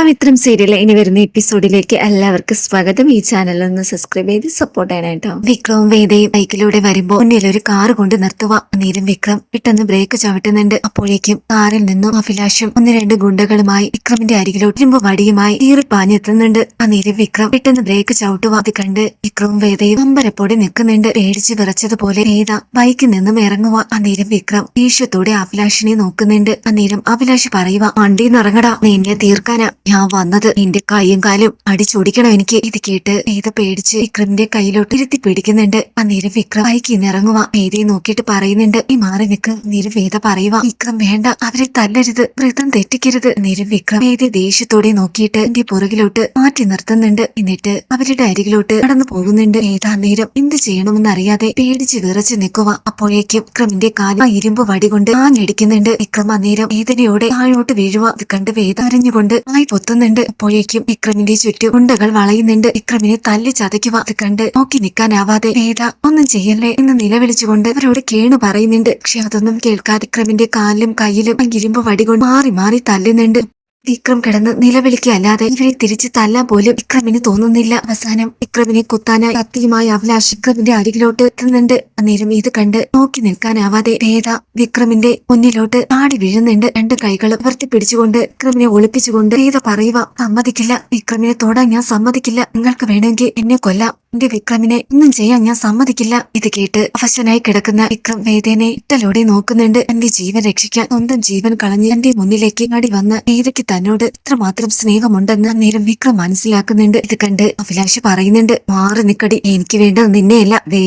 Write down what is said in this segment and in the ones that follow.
പവിത്രം serial ഇനി വരുന്ന എപ്പിസോഡിലേക്ക് എല്ലാവർക്കും സ്വാഗതം. ഈ ചാനൽ ഒന്ന് സബ്സ്ക്രൈബ് ചെയ്ത് സപ്പോർട്ട് ചെയ്യണേട്ടോ വിക്രവും വേദയും ബൈക്കിലൂടെ വരുമ്പോ മുന്നിൽ ഒരു കാർ കൊണ്ട് നിർത്തുക അന്നേരം വിക്രം പെട്ടെന്ന് ബ്രേക്ക് ചവിട്ടുന്നുണ്ട്. അപ്പോഴേക്കും കാറിൽ നിന്നും അഭിലാഷം ഒന്ന് രണ്ട് ഗുണ്ടകളുമായി വിക്രമിന്റെ അരികിലോട്ട് ഇരുമ്പ് വടിയുമായി തീറി പാഞ്ഞെത്തുന്നുണ്ട്. അന്നേരം വിക്രം പെട്ടെന്ന് ബ്രേക്ക് ചവിട്ടുക അത് കണ്ട് വിക്രവും വേദയും അമ്പരപ്പോടെ നിൽക്കുന്നുണ്ട്. പേടിച്ച് വിറച്ചതുപോലെ വേദ ബൈക്കിൽ നിന്നും ഇറങ്ങുക അന്നേരം വിക്രം ദേഷ്യത്തോടെ അഭിലാഷിനെ നോക്കുന്നുണ്ട്. അന്നേരം അഭിലാഷ് പറയുക വണ്ടിന്ന് ഇറങ്ങടാ. നിന്നെ തീർക്കാനാ. ഞാൻ വന്നത് നിന്റെ കൈയും കാലും അടിച്ചൊടിക്കണം എനിക്ക്. ഇത് കേട്ട് വേദ പേടിച്ച് വിക്രമിന്റെ കയ്യിലോട്ട് ഇരുത്തി പിടിക്കുന്നുണ്ട്. അന്നേരം വിക്രം ബൈക്കിൽ നിന്ന് ഇറങ്ങുക വേദയെ നോക്കിയിട്ട് പറയുന്നുണ്ട് ഈ മാറി നിക്ക്. നീര് വേദ പറയുക വിക്രം വേണ്ട അവരെ തല്ലരുത്. വ്രതം തെറ്റിക്കരുത്. നേരം വിക്രം വേദ ദേഷ്യത്തോടെ നോക്കിയിട്ട് എന്റെ പുറകിലോട്ട് മാറ്റി നിർത്തുന്നുണ്ട്. എന്നിട്ട് അവരുടെ അരികിലോട്ട് കടന്നു പോകുന്നുണ്ട്. ഏതാ നേരം എന്ത് ചെയ്യണമെന്ന് അറിയാതെ പേടിച്ച് വിറച്ച് നിൽക്കുക അപ്പോഴേക്കും വിക്രമിന്റെ കാല ഇരുമ്പ് വടികൊണ്ട് ആഞ്ഞടിക്കുന്നുണ്ട്. വിക്രം അന്നേരം വേദനയോടെ താഴോട്ട് വീഴുക അത് കണ്ട് വേദ അറിഞ്ഞുകൊണ്ട് ആയി പൊത്തുന്നുണ്ട്. അപ്പോഴേക്കും വിക്രമിന്റെ ചുറ്റും ഉണ്ടകൾ വളയുന്നുണ്ട്. വിക്രമിനെ തല്ലി ചതയ്ക്കുക അത് കണ്ട് നോക്കി നിൽക്കാനാവാതെ വേദ ഒന്നും ചെയ്യല്ലേ? എന്ന് നിലവിളിച്ചുകൊണ്ട് അവരോട് കേണു പറയുന്നുണ്ട്. പക്ഷെ അതൊന്നും കേൾക്കാതെ വിക്രമിന്റെ കാലിലും കയ്യിലും ഇരുമ്പ് വടികൊണ്ട് മാറി മാറി തല്ലുന്നുണ്ട്. വിക്രം കിടന്ന് നിലവിളിക്കല്ലാതെ ഇവരെ തിരിച്ച് തല്ലാൻ പോലും വിക്രമിന് തോന്നുന്നില്ല. അവസാനം വിക്രമിനെ കുത്താനായി കത്തിയുമായി അഭിലാഷ് വിക്രമിന്റെ അരികിലോട്ട് എത്തുന്നുണ്ട്. അന്നേരം ഇത് കണ്ട് നോക്കി നിൽക്കാനാവാതെ വേദ വിക്രമിന്റെ മുന്നിലോട്ട് ആടി വീഴുന്നുണ്ട്. രണ്ട് കൈകൾ ഉയർത്തി പിടിച്ചുകൊണ്ട് വിക്രമിനെ ഒളിപ്പിച്ചുകൊണ്ട് വേദ പറയുക സമ്മതിക്കില്ല. വിക്രമിനെ തൊടാൻ ഞാൻ സമ്മതിക്കില്ല. നിങ്ങൾക്ക് വേണമെങ്കിൽ എന്നെ കൊല്ലാം. എന്റെ വിക്രമിനെ ഒന്നും ചെയ്യാൻ ഞാൻ സമ്മതിക്കില്ല. ഇത് കേട്ട് അവശനായി കിടക്കുന്ന വിക്രം വേദേനെ ഇട്ടലോടെ നോക്കുന്നുണ്ട്. എന്റെ ജീവൻ രക്ഷിക്കാൻ സ്വന്തം ജീവൻ കളഞ്ഞ് എന്റെ മുന്നിലേക്ക് അടി വന്ന വേദയ്ക്ക് തന്നോട് ഇത്രമാത്രം സ്നേഹമുണ്ടെന്ന് അന്നേരം വിക്രം മനസ്സിലാക്കുന്നുണ്ട്. ഇത് കണ്ട് അഭിലാഷ് പറയുന്നുണ്ട് മാറി നിക്കടി. എനിക്ക് വേണ്ടത് നിന്നെയല്ല ദേ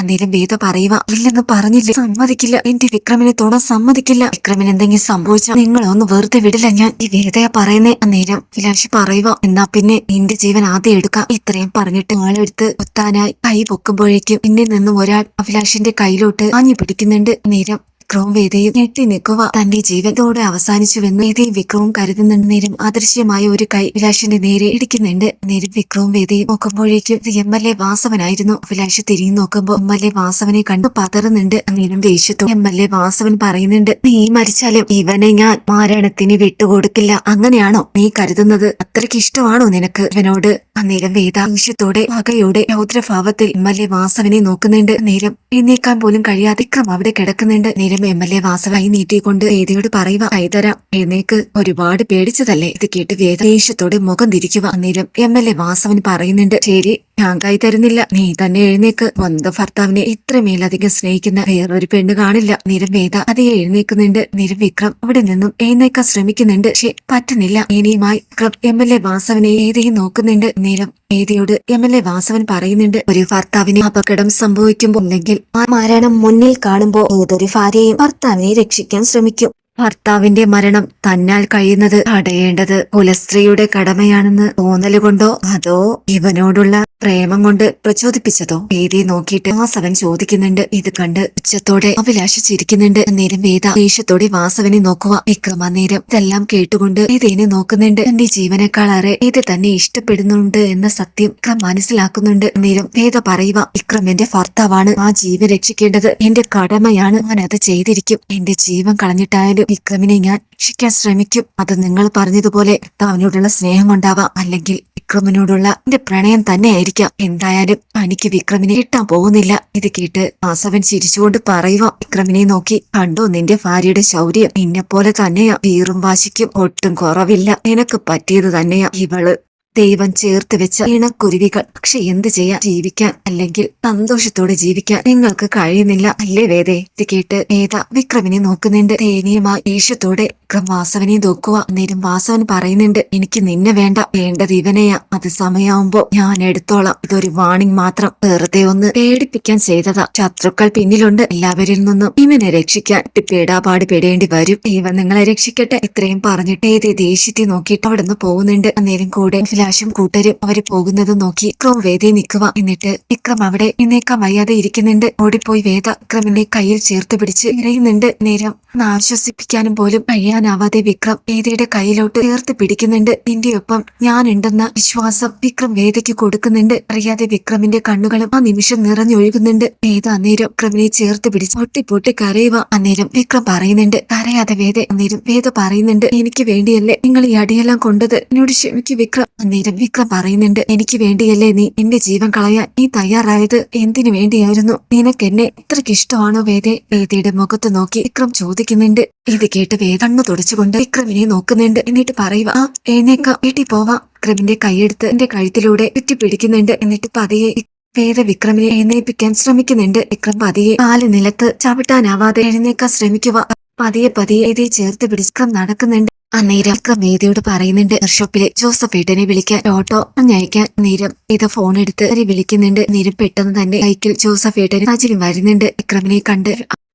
അന്നേരം വേദ പറയുക ഇല്ലെന്ന് പറഞ്ഞില്ലേ. സമ്മതിക്കില്ല. എന്റെ വിക്രമിനെ തൊടാൻ സമ്മതിക്കില്ല. വിക്രമിന് എന്തെങ്കിലും സംഭവിച്ചാൽ നിങ്ങളൊന്ന് വെറുതെ വിടില്ല ഞാൻ. ഈ വേദയ പറയുന്നേ അന്നേരം അഭിലാഷ് പറയുക എന്നാ പിന്നെ എന്റെ ജീവൻ ആദ്യം എടുക്കാം. ഇത്രയും പറഞ്ഞിട്ട് ആളെടുത്ത് കുത്താനായി കൈ പൊക്കുമ്പോഴേക്കും പിന്നിൽ നിന്നും ഒരാൾ അഭിലാഷിന്റെ കയ്യിലോട്ട് ആഞ്ഞു പിടിക്കുന്നുണ്ട്. നേരം വിക്രവും വേദയും ഞെട്ടി നിൽക്കുക തന്റെ ജീവിതത്തോടെ അവസാനിച്ചുവെന്ന് വേദയും വിക്രവും കരുതുന്നുണ്ട് നേരം അദൃശ്യമായ ഒരു കൈ അഭിലാഷിന്റെ നേരെ ഇടിക്കുന്നുണ്ട്. നേരം വിക്രവും വേദയും നോക്കുമ്പോഴേക്കും എം എൽ എ വാസവനായിരുന്നു. അഭിലാഷ് തിരിഞ്ഞു നോക്കുമ്പോൾ എം എൽ എ വാസവനെ കണ്ടു പതറുന്നുണ്ട്. നേരം ദേഷ്യത്തു എം എൽ എ വാസവൻ പറയുന്നുണ്ട് നീ മരിച്ചാലും ഇവനെ ഞാൻ മാരണത്തിന് വിട്ടുകൊടുക്കില്ല. അങ്ങനെയാണോ നീ കരുതുന്നത്? അത്രയ്ക്ക് ഇഷ്ടമാണോ നിനക്ക്? ഇവനോട് അന്നേരം വേദാംശത്തോടെ വകയോടെ രൗദ്രഭാവത്തിൽ എം എൽ എ വാസവനെ നോക്കുന്നുണ്ട്. നേരം എഴുന്നേക്കാൻ പോലും കഴിയാതെ വിക്രം അവിടെ കിടക്കുന്നുണ്ട്. നേരം എം എൽ എ വാസവായി നീട്ടിക്കൊണ്ട് വേദിയോട് പറയുക കൈതരാം എഴുന്നേക്ക് ഒരുപാട് പേടിച്ചതല്ലേ? ഇത് കേട്ട് വേദ ദേഷ്യത്തോടെ മുഖം തിരിക്കുക. അന്നേരം എം എൽ എ വാസവൻ പറയുന്നുണ്ട് ശരി ഞാൻ കൈ തരുന്നില്ല. നീ തന്നെ എഴുന്നേക്ക്. സ്വന്തം ഭർത്താവിനെ ഇത്രമേലധികം സ്നേഹിക്കുന്ന വേറൊരു പെണ്ണ് കാണില്ല. നിരം വേദ അതേ എഴുന്നേക്കുന്നുണ്ട്. നിരം വിക്രം അവിടെ നിന്നും എഴുന്നേക്കാൻ ശ്രമിക്കുന്നുണ്ട്. പക്ഷെ പറ്റുന്നില്ല. ഇനിയുമായി വിക്രം എം എൽ എ വാസവനെ ഏതെയും നോക്കുന്നുണ്ട്. നിരം ഏതിയോട് എം എൽ എ വാസവൻ പറയുന്നുണ്ട്. ഒരു ഭർത്താവിനെ അപകടം സംഭവിക്കുമ്പോൾ അല്ലെങ്കിൽ ആ മരണം മുന്നിൽ കാണുമ്പോൾ ഏതൊരു ഭാര്യയും ഭർത്താവിനെ രക്ഷിക്കാൻ ശ്രമിക്കും. ഭർത്താവിന്റെ മരണം തന്നാൽ കഴിയുന്നത് തടയേണ്ടത് കുലസ്ത്രീയുടെ കടമയാണെന്ന് തോന്നലുകൊണ്ടോ അതോ ഇവനോടുള്ള പ്രേമം കൊണ്ട് പ്രചോദിപ്പിച്ചതോ? വേദിയെ നോക്കിയിട്ട് വാസവൻ ചോദിക്കുന്നുണ്ട്. ഇത് കണ്ട് ഉച്ചത്തോടെ അഭിലാഷ ചിരിക്കുന്നുണ്ട്. നേരം വേദ ദേഷ്യത്തോടെ വാസവനെ നോക്കുക. വിക്രം നേരം ഇതെല്ലാം കേട്ടുകൊണ്ട് വേദേനെ നോക്കുന്നുണ്ട്. എന്റെ ജീവനേക്കാളേറെ ഇത് തന്നെ ഇഷ്ടപ്പെടുന്നുണ്ട് എന്ന സത്യം വിക്രം മനസ്സിലാക്കുന്നുണ്ട്. നേരം വേദ പറയുക വിക്രം എന്റെ ഭർത്താവാണ്. ആ ജീവൻ രക്ഷിക്കേണ്ടത് എന്റെ കടമയാണ്. ഞാൻ അത് ചെയ്തിരിക്കും. എന്റെ ജീവൻ കളഞ്ഞിട്ടായാലും വിക്രമിനെ ഞാൻ രക്ഷിക്കാൻ ശ്രമിക്കും. അത് നിങ്ങൾ പറഞ്ഞതുപോലെ ഭർത്താവിനോടുള്ള സ്നേഹം കൊണ്ടാവാം. അല്ലെങ്കിൽ വിക്രമിനോടുള്ള എന്റെ പ്രണയം തന്നെ ആയിരിക്കാം എന്തായാലും എനിക്ക് വിക്രമിനെ കിട്ടാൻ പോകുന്നില്ല. ഇത് കേട്ട് വാസവൻ ചിരിച്ചുകൊണ്ട് പറയുക വിക്രമിനെ നോക്കി കണ്ടോ നിന്റെ ഭാര്യയുടെ ശൗര്യം? നിന്നെ പോലെ തന്നെയാ. വീറും വാശിക്കും ഒട്ടും കുറവില്ല. നിനക്ക് പറ്റിയത് തന്നെയാ ഇവൾ. ദൈവം ചേർത്ത് വെച്ച ഇണക്കുരുവികൾ. പക്ഷെ എന്ത് ചെയ്യാൻ? ജീവിക്കാൻ അല്ലെങ്കിൽ സന്തോഷത്തോടെ ജീവിക്കാൻ നിങ്ങൾക്ക് കഴിയുന്നില്ല. അല്ലേ വേദേ? ഇത് കേട്ട് വേദ വിക്രമിനെ നോക്കുന്നുണ്ട്. ദയനീയമായ ദേഷ്യത്തോടെ വിക്രം വാസവനെ നോക്കുക അന്നേരം വാസവൻ പറയുന്നുണ്ട് എനിക്ക് നിന്നെ വേണ്ട വേണ്ടത് ഇവനെയാ അത് സമയമാവുമ്പോ ഞാൻ എടുത്തോളാം. ഇതൊരു വാണിംഗ് മാത്രം. വെറുതെ ഒന്ന് പേടിപ്പിക്കാൻ ചെയ്തതാ. ശത്രുക്കൾ പിന്നിലുണ്ട്. എല്ലാവരിൽ നിന്നും ഇവനെ രക്ഷിക്കാൻ പേടാപാട് പെടേണ്ടി വരും. ഇവൻ നിങ്ങളെ രക്ഷിക്കട്ടെ. ഇത്രയും പറഞ്ഞിട്ട് ഏത് ദേഷ്യത്തെ നോക്കിയിട്ട് അവിടെ നിന്ന് പോകുന്നുണ്ട്. അന്നേരം കൂടെ ഫിലാഷും കൂട്ടരും അവർ പോകുന്നത് നോക്കി വിക്രം വേദി നിൽക്കുക എന്നിട്ട് വിക്രം അവിടെ ഇന്നേക്കാൻ വയ്യാതെ ഇരിക്കുന്നുണ്ട്. ഓടിപ്പോയി വേദ വിക്രമിന്റെ കയ്യിൽ ചേർത്ത് പിടിച്ച് ഇറയുന്നുണ്ട് നേരം ആശ്വസിപ്പിക്കാനും പോലും കഴിയാതെ ചവിട്ടാനാവാതെ വിക്രം വേദയുടെ കയ്യിലോട്ട് ചേർത്ത് പിടിക്കുന്നുണ്ട്. നിന്റെ ഒപ്പം ഞാനുണ്ടെന്ന വിശ്വാസം വിക്രം വേദയ്ക്ക് കൊടുക്കുന്നുണ്ട്. അറിയാതെ വിക്രമിന്റെ കണ്ണുകളും ആ നിമിഷം നിറഞ്ഞൊഴുകുന്നുണ്ട്. വേദ അന്നേരം വിക്രമിനെ ചേർത്ത് പിടിച്ച് പൊട്ടി പൊട്ടി കരയുക. അന്നേരം വിക്രം പറയുന്നുണ്ട് കരയാതെ വേദ അന്നേരം വേദ പറയുന്നുണ്ട് എനിക്ക് വേണ്ടിയല്ലേ നിങ്ങൾ ഈ അടിയെല്ലാം കൊണ്ടത്? എന്നോട് ക്ഷമിക്കും വിക്രം. അന്നേരം വിക്രം പറയുന്നുണ്ട് എനിക്ക് വേണ്ടിയല്ലേ നീ എന്റെ ജീവൻ കളയാൻ നീ തയ്യാറായത്? എന്തിനു വേണ്ടിയായിരുന്നു? നിനക്കെന്നെ ഇത്രയ്ക്ക് ഇഷ്ടമാണോ വേദ? വേദയുടെ മുഖത്ത് നോക്കി വിക്രം ചോദിക്കുന്നുണ്ട്. ഇത് കേട്ട് വേദ കണ്ണു തുടച്ചുകൊണ്ട് വിക്രമിനെ നോക്കുന്നുണ്ട്. എന്നിട്ട് പറയുക ആ ഏനേക്ക വീട്ടിൽ പോവാം. വിക്രമിന്റെ കൈയെടുത്ത് എന്റെ കഴുത്തിലൂടെ ചുറ്റിപ്പിടിക്കുന്നുണ്ട്. എന്നിട്ട് പതിയെ വേറെ വിക്രമിനെ എഴുന്നേൽപ്പിക്കാൻ ശ്രമിക്കുന്നുണ്ട്. വിക്രം പതിയെ കാൽ നിലത്ത് ചവിട്ടാനാവാതെ എഴുന്നേക്കാൻ ശ്രമിക്കുക. പതിയെ പതിയെ ഇതേ ചേർത്ത് പിടിച്ച് നടക്കുന്നുണ്ട്. അന്നേരം വേദിയോട് പറയുന്നുണ്ട് വർക്ക്ഷോപ്പിലെ ജോസഫ് ഏട്ടനെ വിളിക്കാൻ ഓട്ടോ അയക്കാൻ നീരം ഇത് ഫോൺ എടുത്ത് വിളിക്കുന്നുണ്ട്. നേരം പെട്ടെന്ന് തന്നെ ബൈക്കിൽ ജോസഫ് ഏട്ടൻ സജിനും വരുന്നുണ്ട്. വിക്രമിനെ കണ്ട്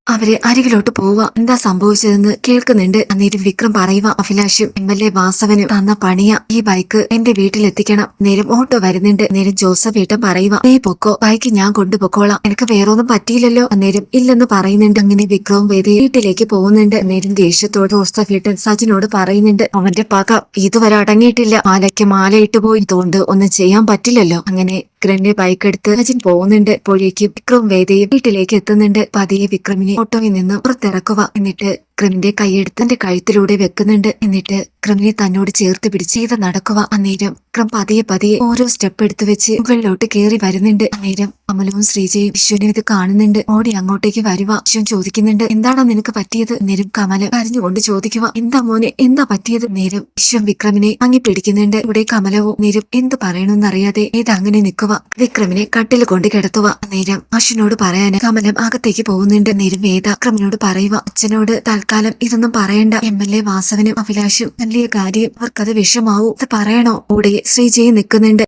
അവർ അരികിലോട്ട് പോവുക. എന്താ സംഭവിച്ചതെന്ന് കേൾക്കുന്നുണ്ട്. അന്നേരം വിക്രം പറയുക അഭിലാഷും എം എൽ എ വാസവനും തന്ന പണിയ. ഈ ബൈക്ക് എന്റെ വീട്ടിലെത്തിക്കണം. നേരം ഓട്ടോ വരുന്നുണ്ട്. നേരം ജോസഫ് ഏട്ടൻ പറയുക നീ പൊക്കോ ബൈക്ക് ഞാൻ കൊണ്ടുപോക്കോളാം എനിക്ക് വേറൊന്നും പറ്റിയില്ലല്ലോ. അന്നേരം ഇല്ലെന്ന് പറയുന്നുണ്ട്. അങ്ങനെ വിക്രവും വേദി വീട്ടിലേക്ക് പോകുന്നുണ്ട്. നേരം ദേഷ്യത്തോട് ജോസഫ് ഏട്ടൻ സജിനോട് പറയുന്നുണ്ട് അവന്റെ പക ഇതുവരെ അടങ്ങിയിട്ടില്ല. മാലയ്ക്ക് മാലയിട്ട് പോയി ഇതുകൊണ്ട് ഒന്നും ചെയ്യാൻ പറ്റില്ലല്ലോ. അങ്ങനെ വിക്രമിന്റെ ബൈക്ക് എടുത്ത് അജിൻ പോകുന്നുണ്ട്. അപ്പോഴേക്കും വിക്രം വേദയും വീട്ടിലേക്ക് എത്തുന്നുണ്ട്. പതിയെ വിക്രമിനെ ഓട്ടോയിൽ നിന്ന് പുറത്തിറക്കുക. എന്നിട്ട് വിക്രമിന്റെ കൈയെടുത്ത് തന്റെ കഴുത്തിലൂടെ വെക്കുന്നുണ്ട് എന്നിട്ട് ക്രിമിനെ തന്നോട് ചേർത്ത് പിടിച്ച് ചെയ്ത് നടക്കുക അന്നേരം ക്രം പതിയെ പതിയെ ഓരോ സ്റ്റെപ്പ് എടുത്തു വെച്ച് മുകളിലോട്ട് കയറി വരുന്നുണ്ട്. അന്നേരം അമലവും ശ്രീജയും വിശ്വനും ഇത് കാണുന്നുണ്ട്. ഓടി അങ്ങോട്ടേക്ക് വരുക വിശ്വൻ ചോദിക്കുന്നുണ്ട് എന്താണോ നിനക്ക് പറ്റിയത്? നേരം കമല കരഞ്ഞുകൊണ്ട് ചോദിക്കുക എന്താ മോനെ എന്താ പറ്റിയത്? നേരം വിശ്വം വിക്രമിനെ അങ്ങി പിടിക്കുന്നുണ്ട്. ഇവിടെ കമലവും നേരം എന്ത് പറയണമെന്നറിയാതെ ഇത് അങ്ങനെ നിൽക്കുക വിക്രമിനെ കട്ടിൽ കൊണ്ട് കിടത്തുക നേരം അശ്വനോട് പറയാന് കമലം അകത്തേക്ക് പോകുന്നുണ്ട്. നേരം വേദ അക്രമിനോട് പറയുക അച്ഛനോട് തൽക്കാലം ഇതൊന്നും പറയണ്ട. എം എൽ എ വാസവനും അഭിലാഷും വലിയ കാര്യം അവർക്കത് വിഷമാവും. ഇത് പറയണോ? കൂടെ ശ്രീജയും നിൽക്കുന്നുണ്ട്.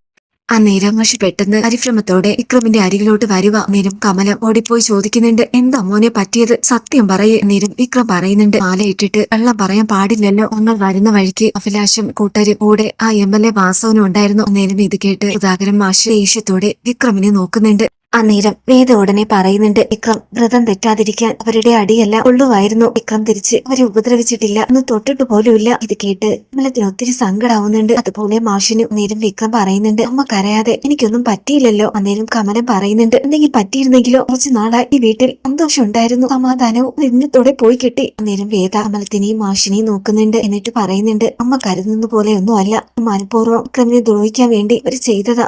അന്നേരം പക്ഷെ പെട്ടെന്ന് പരിഭ്രമത്തോടെ വിക്രമിന്റെ അരികിലോട്ട് വരുക. നേരം കമലം ഓടിപ്പോയി ചോദിക്കുന്നുണ്ട് എന്താ മോനെ പറ്റിയത്? സത്യം പറയേ. നേരം വിക്രം പറയുന്നുണ്ട് മാല ഇട്ടിട്ട് വെള്ളം പറയാൻ പാടില്ലല്ലോ. ഞങ്ങൾ വരുന്ന വഴിക്ക് അഭിലാഷും കൂട്ടരും കൂടെ ആ എം എൽ എ വാസവനും ഉണ്ടായിരുന്നു. നേരം ഇത് കേട്ട് സുധാകരൻ മാഷ് ദേഷ്യത്തോടെ വിക്രമിനെ നോക്കുന്നുണ്ട്. അന്നേരം വേദ ഉടനെ പറയുന്നുണ്ട് വിക്രം വ്രതം തെറ്റാതിരിക്കാൻ അവരുടെ അടിയല്ല ഉള്ളുവായിരുന്നു വിക്രം തിരിച്ച് അവരെ ഉപദ്രവിച്ചിട്ടില്ല. ഒന്ന് തൊട്ടിട്ട് പോലുമില്ല. ഇത് കേട്ട് അമലത്തിന് ഒത്തിരി സങ്കടാവുന്നുണ്ട്. അതുപോലെ മാഷിനും നേരം വിക്രം പറയുന്നുണ്ട് അമ്മ കരയാതെ എനിക്കൊന്നും പറ്റിയില്ലല്ലോ. അന്നേരം കമലം പറയുന്നുണ്ട് എന്തെങ്കിലും പറ്റിയിരുന്നെങ്കിലോ? കുറച്ച് നാളായി ഈ വീട്ടിൽ സന്തോഷം ഉണ്ടായിരുന്നു. സമാധാനവും ഇന്നത്തോടെ പോയി കിട്ടി. അന്നേരം വേദ അമലത്തിനെയും മാഷിനെയും നോക്കുന്നുണ്ട്. എന്നിട്ട് പറയുന്നുണ്ട് അമ്മ കരുതുന്ന പോലെ ഒന്നും അല്ല മനഃപൂർവം വിക്രമിനെ ദ്രോഹിക്കാൻ വേണ്ടി അവർ ചെയ്തതാ.